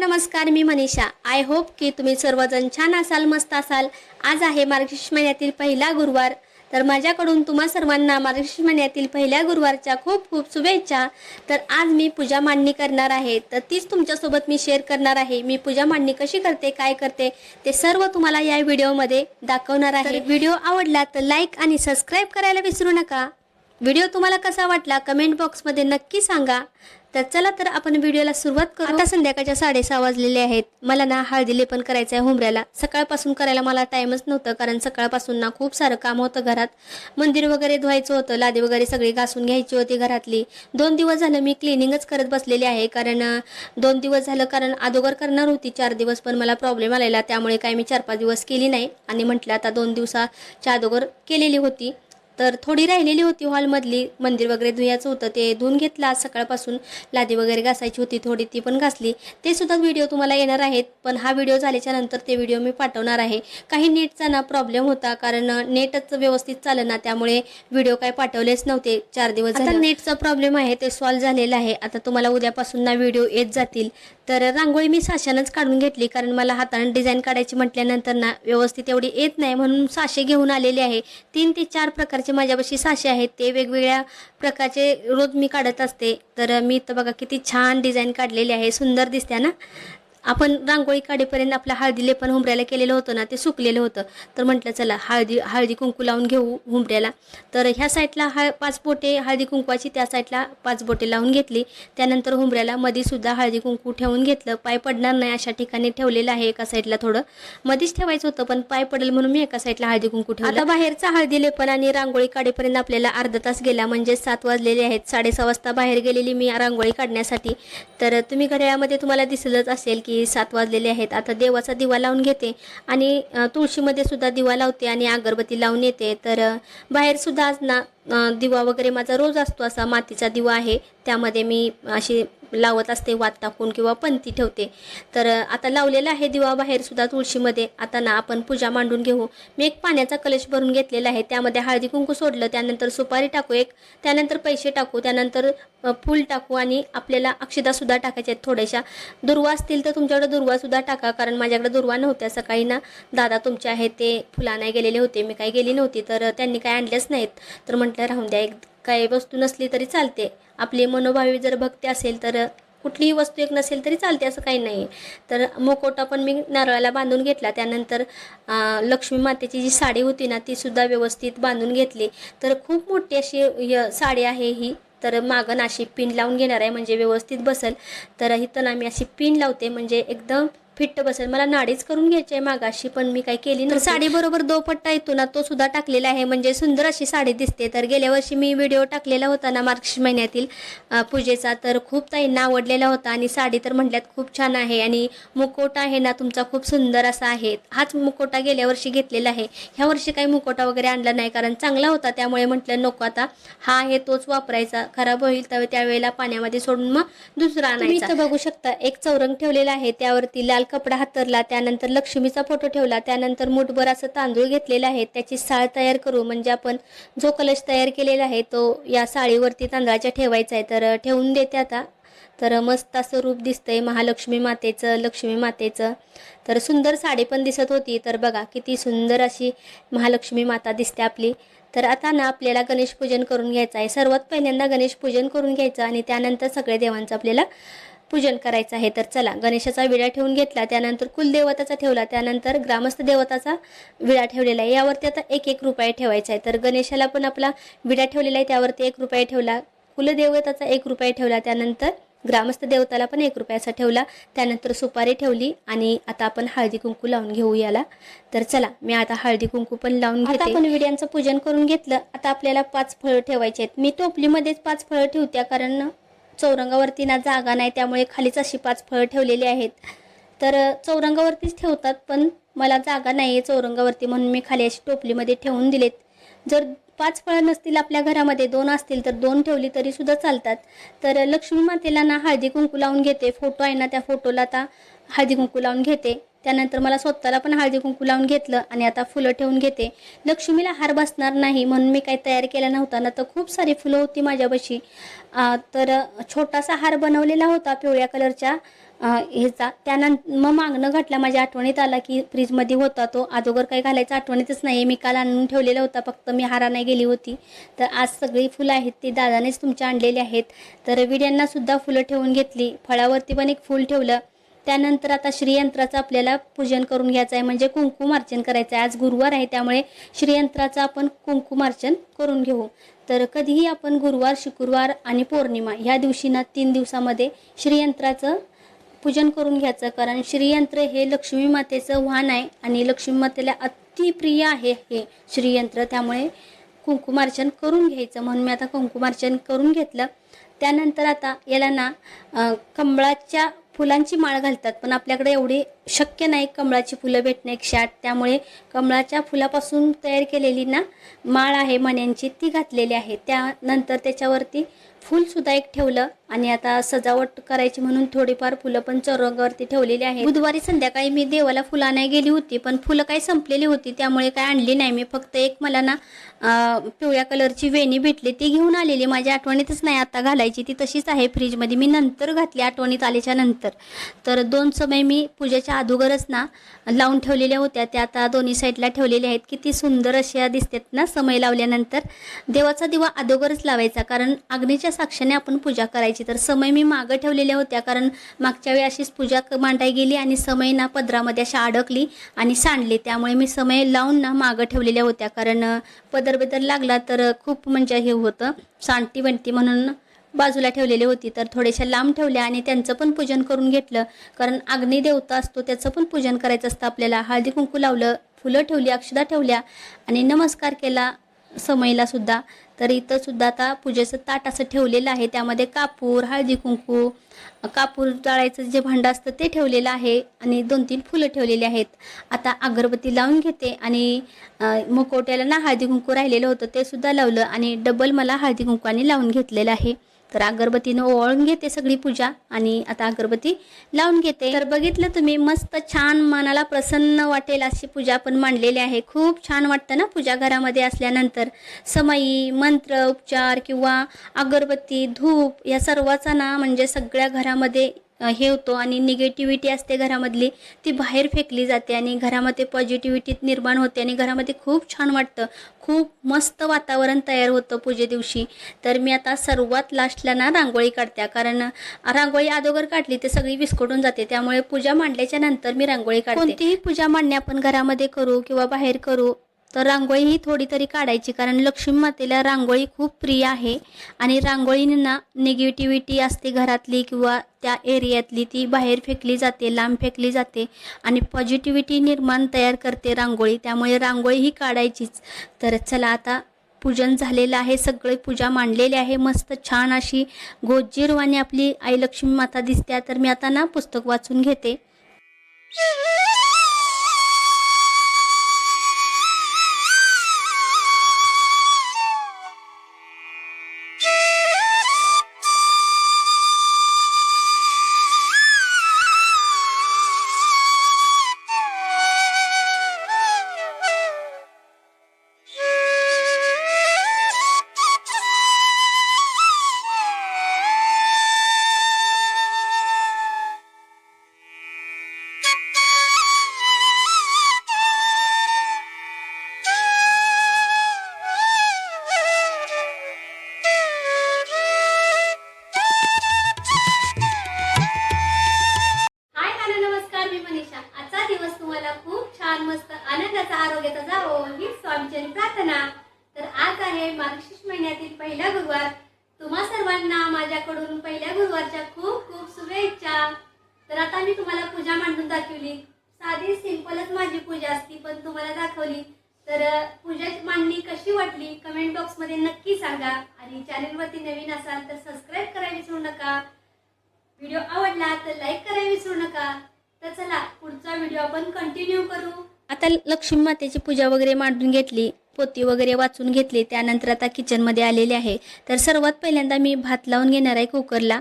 नमस्कार मी Manisha. I hope की तुम्ही सर्वजण छान असाल मस्त असाल. आज आहे मार्गशीर्ष महिन्यातील पहिला गुरुवार. तर माझ्याकडून तुम्हा सर्वांना मार्गशीर्ष महिन्यातील पहिल्या गुरुवारच्या खूप खूप शुभेच्छा. तर आज मी पूजा मांडणी करणार आहे. तर तीच तुमच्यासोबत मी शेअर करणार आहे. मी पूजा मांडणी कशी करते काय करते ते सर्व तुम्हाला या व्हिडिओमध्ये दाखवणार आहे. व्हिडिओ आवडला तर लाईक आणि सबस्क्राईब करायला विसरू नका. व्हिडिओ तुम्हाला कसा वाटला कमेंट बॉक्समध्ये नक्की सांगा. तर चला तर आपण व्हिडिओला सुरुवात करू. आता संध्याकाळच्या साडेसहा वाजलेले आहेत. मला ना हळदी लेपन करायचं आहे हुंबऱ्याला. सकाळपासून करायला मला टाईमच नव्हतं कारण सकाळपासून ना खूप सारं काम होतं घरात. मंदिर वगैरे धुवायचं होतं लादी वगैरे सगळी घासून घ्यायची होती घरातली. दोन दिवस झालं मी क्लिनिंगच करत बसलेली आहे कारण दोन दिवस झालं कारण अगोदर करणार होती चार दिवस पण मला प्रॉब्लेम आलेला. त्यामुळे काय मी चार पाच दिवस केली नाही. आणि म्हटलं आता दोन दिवसाच्या अगोदर केलेली होती. तर थोडी राहिलेली होती हॉलमधली मंदिर वगैरे धुयाचं होतं ते धुवून घेतलं. आज सकाळपासून लादी वगैरे घासायची होती थोडी ती पण घासली. ते सुद्धा व्हिडिओ तुम्हाला येणार आहेत पण हा व्हिडिओ झाल्याच्यानंतर ते व्हिडिओ मी पाठवणार आहे. काही नेटचा ना प्रॉब्लेम होता कारण नेटच व्यवस्थित चालना त्यामुळे व्हिडिओ काय पाठवलेच नव्हते. चार दिवस आता नेटचा प्रॉब्लेम आहे ते सॉल्व्ह झालेला आहे. आता तुम्हाला उद्यापासून ना व्हिडिओ येत जातील. तर रांगोळी मी साशानच काढून घेतली कारण मला हाताने डिझाईन काढायची म्हटल्यानंतर ना व्यवस्थित एवढी येत नाही म्हणून साशे घेऊन आलेले आहे. तीन ते चार प्रकारचे माझ्यापाशी साशे आहेत ते वेगवेगळ्या प्रकारचे रोज मी काढत असते. तर मी इथं बघा किती छान डिझाईन काढलेली आहे. सुंदर दिसते ना? आपण रांगोळी काढेपर्यंत आपलं हळदी लेपन हुंबऱ्याला केलेलं होतं ना ते सुकलेलं होतं. तर म्हटलं चला हळदी हळदी कुंकू लावून घेऊ हुंबऱ्याला. तर ह्या साईडला हळ पाच बोटे हळदी कुंकवाची त्या साईडला पाच बोटे लावून घेतली. त्यानंतर हुंबऱ्याला मध्येसुद्धा हळदी कुंकू ठेवून घेतलं. पाय पडणार नाही अशा ठिकाणी ठेवलेलं आहे एका साईडला थोडं. मधीच ठेवायचं होतं पण पाय पडेल म्हणून मी एका साईडला हळदी कुंकू ठेवलं. आता बाहेरचा हळदी लेपन आणि रांगोळी काढेपर्यंत आपल्याला अर्धा तास गेला. म्हणजे सात वाजलेले आहेत. साडेसहा वाजता बाहेर गेलेली मी रांगोळी काढण्यासाठी. तर तुम्ही घड्याळामध्ये तुम्हाला दिसलंच असेल की की सात वाजलेले आहेत. आता देवाचा दिवा लावून घेते आणि तुळशीमध्ये सुद्धा दिवा लावते आणि अगरबत्ती लावून येते. तर बाहेरसुद्धा बाहेर सुद्धा आज ना दिवा वगैरे माझा रोज असतो असा मातीचा दिवा आहे. त्यामध्ये मी अशी लावत असते वात टाकून किंवा पंती ठेवते. तर आता लावलेला आहे दिवा तुळशीमध्ये. आता ना आपण पूजा मांडून घेऊ. मी एक पाण्याचा कलश भरून घेतलेला आहे. त्यामध्ये हळदी कुंकू सोडलं त्यानंतर सुपारी टाकू एक त्यानंतर पैसे टाकू त्यानंतर फूल टाकू आणि आपल्याला अक्षदासुद्धा टाकायच्या आहेत थोड्याशा. दुर्वा असतील तर तुमच्याकडे दुर्वासुद्धा टाका कारण माझ्याकडे दुर्वा नव्हत्या. सकाळी ना दादा तुमचे आहे ते फुलांना गेलेले होते. मी काही गेली नव्हती तर त्यांनी काय आणल्याच नाहीत. तर म्हटलं राहून द्या एक काही वस्तू नसली तरी चालते. आपली मनोभावी जर भक्ती असेल तर कुठलीही वस्तू एक नसेल तरी चालते असं काही नाही तर मुकोटा पण मी नारळाला बांधून घेतला. त्यानंतर लक्ष्मी मातेची जी साडी होती ना ती सुद्धा व्यवस्थित बांधून घेतली. तर खूप मोठी अशी य- साडी आहे ही. तर मागं ना अशी पिन लावून घेणार आहे म्हणजे व्यवस्थित बसेल. तर इथं ना मी अशी पिन लावते म्हणजे एकदम फिट्ट बसेल. मला नाडीच करून घ्यायची आहे मागाशी पण मी काही केली नाही साडी बरोबर दोपट्टा येतो ना तो सुद्धा टाकलेला आहे. म्हणजे सुंदर अशी साडी दिसते. तर गेल्या वर्षी मी व्हिडिओ टाकलेला होता ना मार्च महिन्यातील पूजेचा. तर खूप ताईंना आवडलेला होता आणि साडी तर म्हटल्यात खूप छान आहे आणि मुकोटा आहे ना तुमचा खूप सुंदर असा आहे. हाच मुकोटा गेल्या वर्षी घेतलेला आहे. ह्या वर्षी काही मुकोटा वगैरे आणला नाही कारण चांगला होता. त्यामुळे म्हटलं नको आता. हा आहे तोच वापरायचा. खराब होईल तर त्यावेळेला पाण्यामध्ये सोडून मग दुसरा आणायचा. बघू शकता. एक चौरंग ठेवलेला आहे. त्यावरती लाल कपडा हातरला त्यानंतर लक्ष्मीचा फोटो ठेवला त्यानंतर मुठभर असं तांदूळ घेतलेला आहे. त्याची साळ तयार करू म्हणजे आपण जो कलश तयार केलेला आहे तो या साळीवरती तांदळाच्या ठेवायचा आहे. तर ठेवून देते आता. तर मस्त असं रूप दिसतंय महालक्ष्मी मातेचं लक्ष्मी मातेचं. तर सुंदर साडी पण दिसत होती. तर बघा किती सुंदर अशी महालक्ष्मी माता दिसते आपली. तर आता ना आपल्याला गणेश पूजन करून घ्यायचं आहे. सर्वात पहिल्यांदा गणेश पूजन करून घ्यायचं आणि त्यानंतर सगळ्या देवांचं आपल्याला पूजन करायचं आहे तर चला गणेशाचा विडा ठेवून घेतला त्यानंतर कुलदेवताचा ठेवला त्यानंतर ग्रामस्थ देवताचा विडा ठेवलेला आहे. यावरती आता एक एक रुपये ठेवायचा आहे तर गणेशाला पण आपला विडा ठेवलेला आहे त्यावरती एक रुपये ठेवला कुलदेवताचा एक रुपये ठेवला त्यानंतर ग्रामस्थ देवताला पण एक रुपयाचा ठेवला त्यानंतर सुपारी ठेवली आणि आता आपण हळदी कुंकू लावून घेऊ याला. तर चला मी आता हळदी कुंकू पण लावून घेते. आपण विड्यांचं पूजन करून घेतलं आता आपल्याला पाच फळं ठेवायचे आहेत. मी टोपलीमध्येच पाच फळं ठेवत्या कारण चौरंगावरती ना जागा नाही त्यामुळे खालीच अशी पाच फळं ठेवलेली आहेत. तर चौरंगावरतीच ठेवतात पण मला जागा नाही आहे चौरंगावरती म्हणून मी खाली अशी टोपलीमध्ये ठेवून दिलेत. जर पाच फळं नसतील आपल्या घरामध्ये दोन असतील तर दोन ठेवली तरी सुद्धा चालतात. तर लक्ष्मी मातेला ना हळदी कुंकू लावून घेते. फोटो आहे ना त्या फोटोला आता हळदी कुंकू लावून घेते. त्यानंतर मला स्वतःला पण हळदी कुंकू लावून घेतलं आणि आता फुलं ठेवून घेते. लक्ष्मीला हार बसणार नाही म्हणून मी काही तयार केला नव्हता. ना तर खूप सारी फुलं होती माझ्यापाशी. तर छोटासा हार बनवलेला होता पिवळ्या कलरच्या. ह्याचा. त्यानंतर मग मागणं घातला. माझ्या आठवणीत आला की फ्रीजमध्ये होता तो. अगोदर काही घालायचं आठवणीतच नाही. मी काल आणून ठेवलेला होता. फक्त मी हारा नाही गेली होती. तर आज सगळी फुलं आहेत. ती दादानेच तुमच्या आणलेली आहेत. तर विड्यांनासुद्धा फुलं ठेवून घेतली. फळावरती पण एक फूल ठेवलं. त्यानंतर आता श्रीयंत्राचं आपल्याला पूजन करून घ्यायचं आहे. म्हणजे कुंकुमार्चन करायचं आहे. आज गुरुवार आहे त्यामुळे श्रीयंत्राचं आपण कुंकुमार्चन करून घेऊ. तर कधीही आपण गुरुवार शुक्रवार आणि पौर्णिमा ह्या दिवशी ना तीन दिवसामध्ये श्रीयंत्राचं पूजन करून घ्यायचं. कारण श्रीयंत्र हे लक्ष्मी मातेचं वाहन आहे आणि लक्ष्मी मातेला अतिप्रिय आहे हे श्रीयंत्र. त्यामुळे कुंकुमार्चन करून घ्यायचं. म्हणून मी आता कुंकुमार्चन करून घेतलं. त्यानंतर आता याला ना कमळाच्या फुलांची माळ घालतात पण आपल्याकडे एवढी शक्य नाही कमळाची फुलं भेटणे एकशे आठ त्यामुळे कमळाच्या फुलापासून तयार केलेली ना माळ आहे मण्यांची ती घातलेली आहे. त्यानंतर त्याच्यावरती फूलसुद्धा एक ठेवलं आणि आता सजावट करायची म्हणून थोडीफार फुलं पण चौरंगावरती ठेवलेली आहे बुधवारी संध्याकाळी मी देवाला फुलं आणायला गेली होती पण फुलं काही संपलेली होती त्यामुळे काय आणली नाही. मी फक्त एक मला ना पिवळ्या कलरची वेणी भेटली ती घेऊन आलेली. माझ्या आठवणीतच नाही आता घालायची ती तशीच आहे फ्रीजमध्ये. मी नंतर घातली आठवणीत आल्याच्यानंतर. तर दोन समय मी पूजेच्या अगोदरच ना लावून ठेवलेल्या होत्या. त्या आता दोन्ही साईडला ठेवलेल्या आहेत. किती सुंदर अशा दिसतात ना समय लावल्यानंतर. देवाचा दिवा अगोदरच लावायचा कारण अग्नीच्या साक्षाने आपण पूजा करायची. तर समय मी मागं ठेवलेल्या होत्या कारण मागच्या वेळी अशीच पूजा मांडाय गेली आणि समय ना पदरामध्ये अशा अडकली आणि सांडली. त्यामुळे मी समय लावून ना मागं ठेवलेल्या होत्या. कारण पदर बिदर लागला तर खूप म्हणजे हे होतं सांडती बनती म्हणून बाजूला ठेवलेली होती. तर थोड्याशा लांब ठेवल्या आणि त्यांचं पण पूजन करून घेतलं. कारण अग्निदेवता असतो त्याचं पण पूजन करायचं असतं आपल्याला. हळदी कुंकू लावलं फुलं ठेवली अक्षदा ठेवल्या आणि नमस्कार केला समयला सुद्धा. तर इथं सुद्धा आता पूजेचं ताट असं ठेवलेलं आहे. त्यामध्ये कापूर हळदी कुंकू कापूर जाळायचं जे भांडं असतं ते ठेवलेलं आहे आणि दोन तीन फुलं ठेवलेली आहेत. आता अगरबत्ती लावून घेते आणि मुकोट्याला ना हळदी कुंकू राहिलेलं होतं ते सुद्धा लावलं आणि डबल मला हळदी कुंकूने लावून घेतलेलं आहे. तर अगरबत्तीनं ओळून घेते सगळी पूजा आणि आता अगरबत्ती लावून घेते. तर बघितलं तुम्ही मस्त छान मनाला प्रसन्न वाटेल अशी पूजा आपण मांडलेली आहे. खूप छान वाटतं ना पूजा घरामध्ये असल्यानंतर. समयी मंत्र उपचार किंवा अगरबत्ती धूप या सर्वाचा ना म्हणजे सगळ्या घरामध्ये हे होतो आणि निगेटिव्हिटी असते घरामधली ती बाहेर फेकली जाते आणि घरामध्ये पॉझिटिव्हिटी निर्माण होते आणि घरामध्ये खूप छान वाटतं. खूप मस्त वातावरण तयार होतं पूजे दिवशी. तर मी आता सर्वात लास्टला ना रांगोळी काढते कारण रांगोळी अगोदर काढली ते सगळी विस्कटून जाते. त्यामुळे पूजा मांडल्याच्या नंतर मी रांगोळी काढते. कोणतीही पूजा मांडणे आपण घरामध्ये करू किंवा बाहेर करू तर रांगोळी ही थोडी तरी काढायची कारण लक्ष्मी मातेला रांगोळी खूप प्रिय आहे. आणि रांगोळींना निगेटिव्हिटी असते घरातली किंवा त्या एरियातली ती बाहेर फेकली जाते लांब फेकली जाते. आणि पॉझिटिव्हिटी निर्माण तयार करते रांगोळी त्यामुळे रांगोळी ही काढायचीच. तर चला आता पूजन झालेलं आहे सगळे पूजा मांडलेली आहे. मस्त छान अशी गोजीरवाणी आपली आई लक्ष्मी माता दिसते तर मी आता ना पुस्तक वाचून घेते. तर अ, पूजा मांडणी कशी वाटली? कमेंट बॉक्समध्ये नक्की सांगा. आणि चॅनलवरती नवीन असाल तर सबस्क्राईब करायला विसरू नका. व्हिडिओ आवडला तर लाईक करायला विसरू नका. तर चला पुढचा व्हिडिओ आपण कंटिन्यू करू. आता लक्ष्मी मातेची पूजा वगैरे मांडून घेतली पोती वगैरे वाचून घेतली त्यानंतर आता किचनमध्ये आलेले आहे. तर सर्वात पहिल्यांदा मी भात लावून घेणार आहे कुकरला.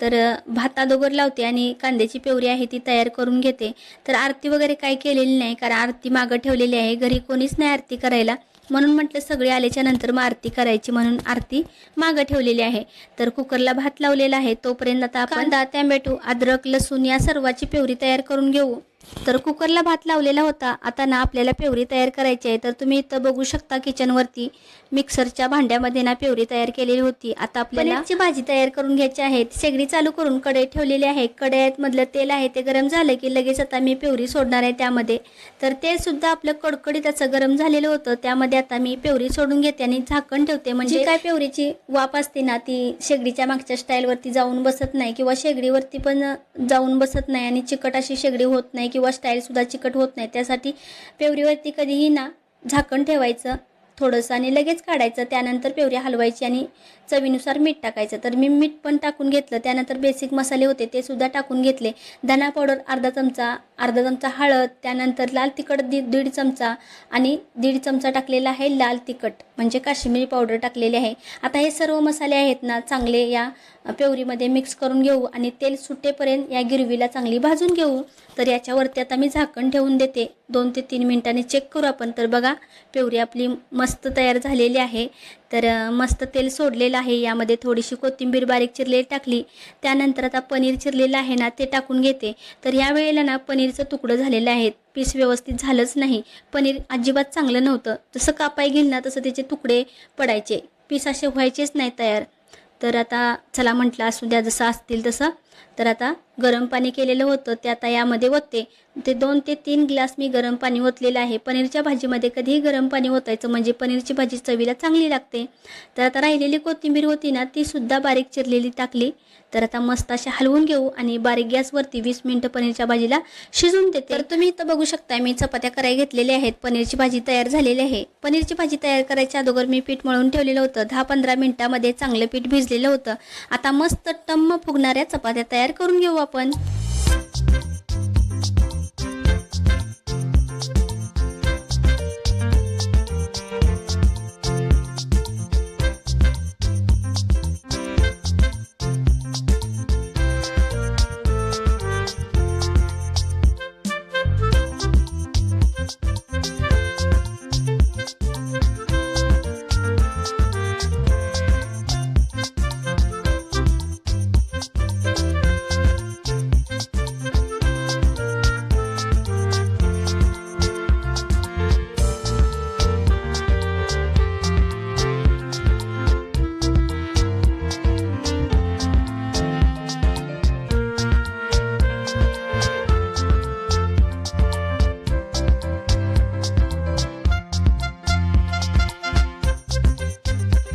तर भात अगोदर लावते आणि कांद्याची पेवरी आहे ती तयार करून घेते. तर आरती वगैरे काही केलेली नाही कारण आरती मागं ठेवलेली आहे. घरी कोणीच नाही आरती करायला. म्हणून म्हटलं सगळे आल्याच्यानंतर मग आरती करायची म्हणून आरती मागं ठेवलेली आहे. तर कुकरला भात लावलेला आहे. तोपर्यंत आता आपण कांदा टॅमॅटो अद्रक लसूण या सर्वाची पेवरी तयार करून घेऊ. तर कुकरला भात लावलेला होता. आता ना आपल्याला प्युरी तयार करायची आहे. तर तुम्ही इथं बघू शकता किचनवरती मिक्सरच्या भांड्यामध्ये ना प्युरी तयार केलेली होती. आता आपल्याला भाजी तयार करून घ्यायची आहे. शेगडी चालू करून कढई ठेवलेली आहे. कढईत मधलं तेल आहे ते गरम झालं की लगेच आता मी प्युरी सोडणार आहे त्यामध्ये. तर ते सुद्धा आपलं कडकडीत असं गरम झालेलं होतं. त्यामध्ये आता मी प्युरी सोडून घेते आणि झाकण ठेवते. म्हणजे काय प्युरीची वाफ असते ना ती शेगडीच्या मागच्या स्टाईलवरती जाऊन बसत नाही किंवा शेगडीवरती पण जाऊन बसत नाही आणि चिकट अशी शेगडी होत नाही किंवा स्टाईलसुद्धा चिकट होत नाही. त्यासाठी पेवरीवरती कधीही ना झाकण ठेवायचं थोडंसं आणि लगेच काढायचं. त्यानंतर पेवरी हलवायची आणि चवीनुसार मीठ टाकायचं. तर मी मीठ पण टाकून घेतलं. त्यानंतर बेसिक मसाले होते ते सुद्धा टाकून घेतले. धना पावडर अर्धा चमचा अर्धा चमचा हळद त्यानंतर लाल तिखट दि दीड चमचा आणि दीड चमचा टाकलेला आहे लाल तिखट. म्हणजे काश्मीरी पावडर टाकलेली आहे. आता हे सर्व मसाले आहेत ना चांगले या प्युरीमध्ये मिक्स करून घेऊ आणि तेल सुटेपर्यंत या गिरवीला चांगली भाजून घेऊ. तर याच्यावरती आता मी झाकण ठेवून देते. दोन ते तीन मिनटांनी चेक करू आपण. तर बघा प्युरी आपली मस्त तयार झालेली आहे. तर मस्त तेल सोडलेलं आहे. यामध्ये थोडीशी कोथिंबीर बारीक चिरलेली टाकली. त्यानंतर आता पनीर चिरलेलं आहे ना ते टाकून घेते. तर या वेळेला ना पनीरचं तुकडं झालेलं आहे. पीस व्यवस्थित झालंच नाही. पनीर अजिबात चांगलं नव्हतं. जसं कापाय घेईल ना तसं त्याचे तुकडे पडायचे. पीस असे व्हायचेच नाही तयार. तर आता चला म्हटलं असू द्या जसं असतील तसं. तर आता गरम पाणी केलेलं होतं ते आता यामध्ये ओतते. ते दोन ते तीन ग्लास मी गरम पाणी ओतलेलं आहे. पनीरच्या भाजीमध्ये कधीही गरम पाणी ओतायचं म्हणजे पनीरची भाजी चवीला चांगली लागते. तर आता राहिलेली कोथिंबीर होती ना ती सुद्धा बारीक चिरलेली टाकली. तर आता मस्त अशा हलवून घेऊ आणि बारीक गॅसवरती वीस मिनटं पनीरच्या भाजीला शिजून देते. तर तुम्ही इथं बघू शकता मी चपात्या कराय घेतलेल्या आहेत. पनीरची भाजी तयार झालेली आहे. पनीरची भाजी तयार करायच्या अगोदर मी पीठ मळून ठेवलेलं होतं. दहा पंधरा मिनटामध्ये चांगलं पीठ भिजलेलं होतं. आता मस्त टम्म फुगणाऱ्या चपात्या तयार करून घेऊ आपण.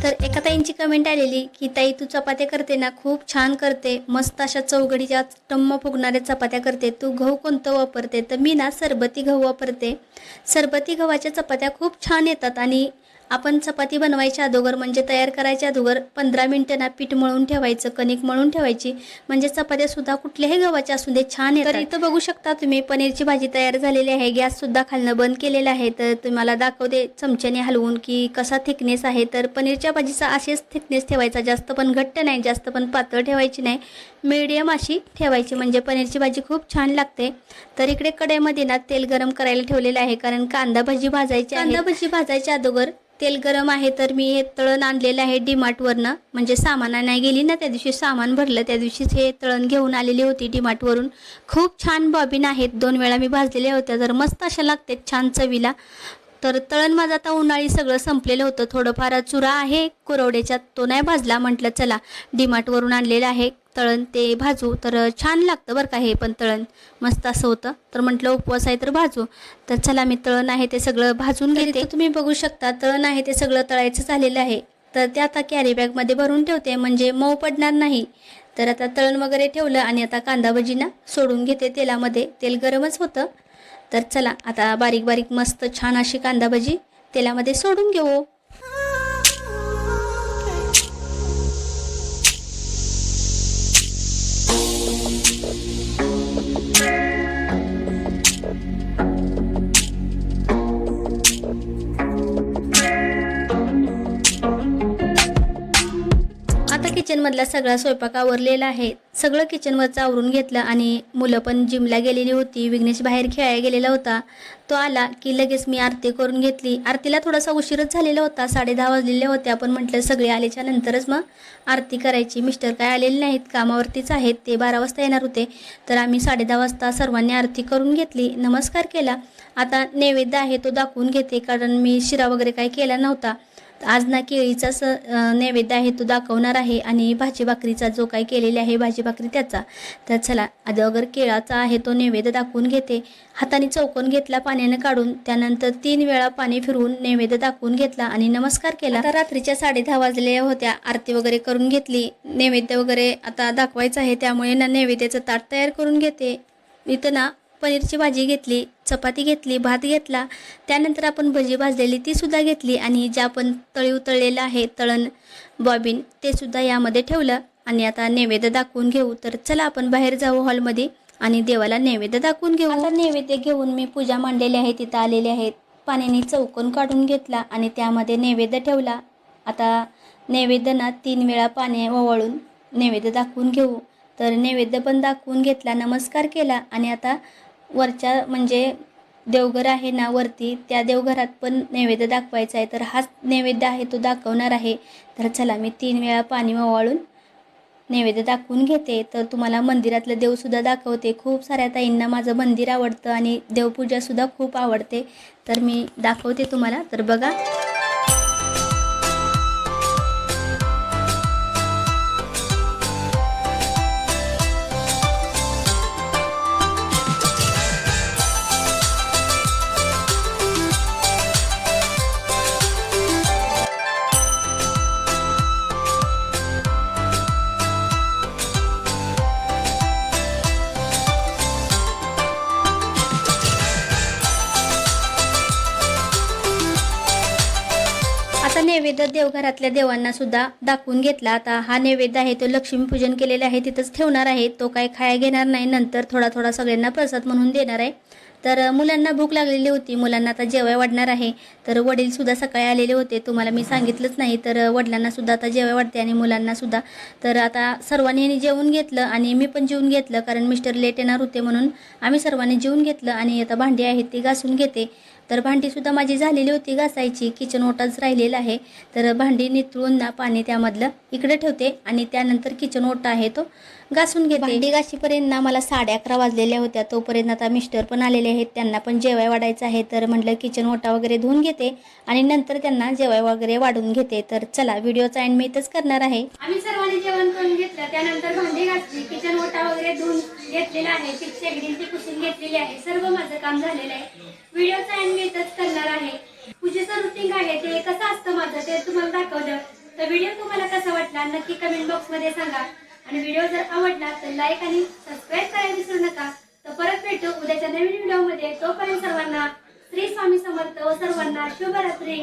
तर एका ताईंची कमेंट आलेली की ताई तू चपात्या करते ना? खूप छान करते. मस्त अशा चौघडीच्या टम्म फुगणाऱ्या चपात्या करते. तू गहू कोणतं वापरते? तर मी ना सरबती गहू वापरते. सरबती गव्हाच्या चपात्या खूप छान येतात आणि आपण चपाती बनवायच्या अगोदर म्हणजे तयार करायच्या अगोदर पंधरा मिनटं ना पीठ मळून ठेवायचं कणिक मळून ठेवायची. म्हणजे चपात्या सुद्धा कुठल्याही गव्हाच्या असू दे छान येतात. तर इथं बघू शकता तुम्ही पनीरची भाजी तयार झालेली आहे गॅस सुद्धा खालनं बंद केलेला आहे. तर तुम्हाला दाखवते चमच्याने हलवून की कसा थिकनेस आहे. तर पनीरच्या भाजीचा असेच थिकनेस ठेवायचा जास्त पण घट्ट नाही जास्त पण पातळ ठेवायची नाही. मीडियम अशी ठेवायची म्हणजे पनीरची भाजी खूप छान लागते. तर इकडे कढईमध्ये ना तेल गरम करायला ठेवलेलं आहे कारण कांदा भाजी भाजायची कांदा भाजी भाजायच्या अगोदर तेल गरम आहे तर मी हे तळण आणलेलं आहे डीमार्टवरनं म्हणजे सामान नाही गेली ना त्या दिवशी सामान भरलं त्या दिवशीच हे तळण घेऊन आलेली होती डीमार्टवरून खूप छान बॉबिन आहेत. दोन वेळा मी भाजलेल्या होत्या. तर मस्त अशा लागतात छान चवीला. तर तळण माझं आता उन्हाळी सगळं संपलेलं होतं. थोडंफार चुरा आहे. कुरवड्याच्यात तो नाही भाजला. म्हटलं चला डीमार्टवरून आणलेलं आहे तळण ते भाजू. तर छान लागतं बरं का हे पण तळण. मस्त असं होतं. तर म्हटलं उपवास आहे तर भाजू. तर चला मी तळण आहे ते सगळं भाजून घेते. तुम्ही बघू शकता तळण आहे ते सगळं तळायचं झालेलं आहे. तर ते आता कॅरी बॅगमध्ये भरून ठेवते म्हणजे मऊ पडणार नाही. तर आता तळण वगैरे ठेवलं आणि आता कांदा भजीना सोडून घेते तेलामध्ये. तेल गरमच होतं. तर चला आता बारीक बारीक मस्त छान अशी कांदा भजी तेलामध्ये सोडून घेऊ. किचनमधला सगळा स्वयंपाक आवरलेला आहे. सगळं किचनवरचं आवरून घेतलं आणि मुलं पण जिमला गेलेली होती. विघ्नेश बाहेर खेळायला गेलेला होता. तो आला की लगेच मी आरती करून घेतली. आरतीला थोडासा उशीरच झालेला होता. साडे दहा वाजलेले होते आपण म्हटलं सगळे आल्याच्या नंतरच मग आरती करायची. मिस्टर काय आलेले नाहीत. कामावरतीच आहेत. ते बारा वाजता येणार होते. तर आम्ही साडे दहा वाजता सर्वांनी आरती करून घेतली. नमस्कार केला. आता नैवेद्य आहे तो दाखवून घेते. कारण मी शिरा वगैरे काही केला नव्हता. आज ना केळीचा स नैवेद्य आहे तो दाखवणार आहे आणि भाजी भाकरीचा जो काही केलेला आहे भाजी भाकरी त्याचा. तर चला अगोदर केळाचा आहे तो नैवेद्य दाखवून घेते. हाताने चौकोन घेतला पाण्यानं काढून त्यानंतर तीन वेळा पाणी फिरवून नैवेद्य दाखवून घेतला आणि नमस्कार केला. तर रात्रीच्या साडे दहा वाजलेल्या होत्या आरती वगैरे करून घेतली. नैवेद्य वगैरे आता दाखवायचं आहे त्यामुळे ना नैवेद्याचं ताट तयार करून घेते. इथं ना पनीरची भाजी घेतली चपाती घेतली भात घेतला. त्यानंतर आपण भजी भाजलेली ती सुद्धा घेतली आणि जे आपण तळी तळलेलं आहे तळण बॉबिन ते सुद्धा यामध्ये ठेवलं. आणि आता नैवेद्य दाखवून घेऊ. तर चला आपण बाहेर जाऊ हॉलमध्ये आणि देवाला नैवेद्य दाखवून घेऊ. आता नैवेद्य घेऊन मी पूजा मांडलेली आहे तिथं आलेले आहेत पाण्याने चौकोन काढून घेतला आणि त्यामध्ये नैवेद्य ठेवला. आता नैवेद्यना तीन वेळा पाणी ओवाळून नैवेद्य दाखवून घेऊ. तर नैवेद्य पण दाखवून घेतला नमस्कार केला आणि आता वरच्या म्हणजे देवघर आहे ना वरती त्या देवघरात पण नैवेद्य दाखवायचा आहे. तर हाच नैवेद्य आहे तो दाखवणार आहे. तर चला मी तीन वेळा पाणी ओवाळून नैवेद्य दाखवून घेते. तर तुम्हाला मंदिरातलं देवसुद्धा दाखवते. खूप साऱ्या ताईंना माझं मंदिर आवडतं आणि देवपूजासुद्धा खूप आवडते. तर मी दाखवते तुम्हाला. तर बघा. देवघरातल्या देवांना सुद्धा दाखवून घेतला. आता हा नैवेद्य आहे तो लक्ष्मीपूजन केलेला आहे तिथंच ठेवणार आहे. तो काय खाया घेणार नाही नंतर थोडा थोडा सगळ्यांना प्रसाद म्हणून देणार आहे. तर मुलांना भूक लागलेली होती मुलांना आता जेवाय वाढणार आहे. तर वडीलसुद्धा सकाळी आलेले होते तुम्हाला मी सांगितलंच नाही. तर वडिलांनासुद्धा आता जेवाय वाढते आणि मुलांनासुद्धा तर आता सर्वांनी जेवून घेतलं आणि मी पण जेवून घेतलं कारण मिस्टर लेट येणार होते म्हणून आम्ही सर्वांनी जेवून घेतलं आणि आता भांडी आहेत ती घासून घेते. तर भांडीसुद्धा माझी झालेली होती घासायची. किचन ओटाच राहिलेला आहे. तर भांडी नितळून ना पाणी त्यामधलं इकडे ठेवते आणि त्यानंतर किचन ओटा आहे तो घासून घेते. भांडी घाशीपर्यंत ना मला साडे अकरा वाजलेल्या होत्या. तोपर्यंत आता मिस्टर पण आलेले आहेत. त्यांना पण जेवाय वाढायचं आहे. तर म्हटलं किचन ओटा वगैरे धुवून घेते आणि नंतर त्यांना जेवाय वगैरे वाढून घेते. तर चला व्हिडिओचा एंड मी इथंच करणार आहे. आम्ही सर्वांनी जेवण करून घेतलं. त्यानंतर भांडी घासली. किचन ओटा वगैरे धुवून घेतलेला आहे. पुसून घेतलेली आहे. सर्व माझं काम झालेलं आहे. व्हिडिओचा एंड मी इथंच करणार आहे. पूजेचं रुटीन आहे ते कसं असतं माझं ते तुम्हाला दाखवलं. तर व्हिडिओ तुम्हाला कसा वाटला नक्की कमेंट बॉक्समध्ये सांगा. आणि व्हिडिओ जर आवडला तर लाईक आणि सबस्क्राईब करायला विसरू नका. तर परत भेटू उद्याच्या नवीन व्हिडिओमध्ये तोपर्यंत सर्वांना श्री स्वामी समर्थ व सर्वांना शुभरात्री.